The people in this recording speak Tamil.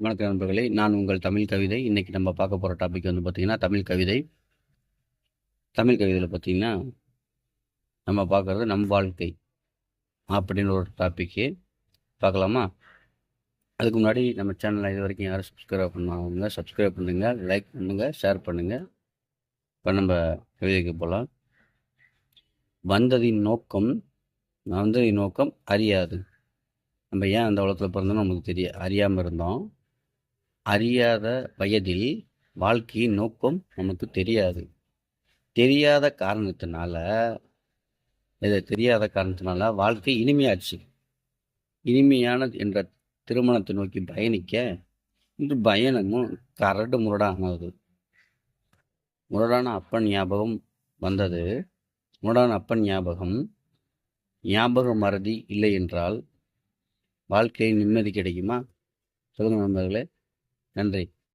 வணக்கம் நண்பர்களே. நான் உங்கள் தமிழ் கவிதை. இன்னைக்கு நம்ம பார்க்க போகிற டாபிக் வந்து பார்த்திங்கன்னா தமிழ் கவிதை. தமிழ் கவிதையில் பார்த்திங்கன்னா நம்ம பார்க்குறது நம் வாழ்க்கை அப்படின்னு ஒரு டாப்பிக்கு பார்க்கலாமா? அதுக்கு முன்னாடி நம்ம சேனலை இது வரைக்கும் யாரும் சப்ஸ்கிரைப் பண்ணாங்க சப்ஸ்கிரைப் பண்ணுங்கள் லைக் பண்ணுங்கள் ஷேர் பண்ணுங்கள் இப்போ நம்ம கவிதைக்கு போகலாம் வந்ததின் நோக்கம் வந்ததின் நோக்கம் அறியாது. நம்ம ஏன் அந்த உலகத்தில் பிறந்தோம்னு நமக்கு தெரிய அறியாமல் இருந்தோம். அறியாத வயதில் வாழ்க்கையின் நோக்கம் நமக்கு தெரியாது. தெரியாத காரணத்தினால இதை தெரியாத காரணத்தினால வாழ்க்கை இனிமையாச்சு. இனிமையானது என்ற திருமணத்தை நோக்கி பயணிக்க இந்த பயணமும் கரடு முரடானது முரடான அப்பன் ஞாபகம் வந்தது. முரடான அப்பன் ஞாபகம் ஞாபக மறதி இல்லை என்றால் வாழ்க்கையில் நிம்மதி கிடைக்குமா? சொல்லுங்கள் நண்பர்களே. நன்றி.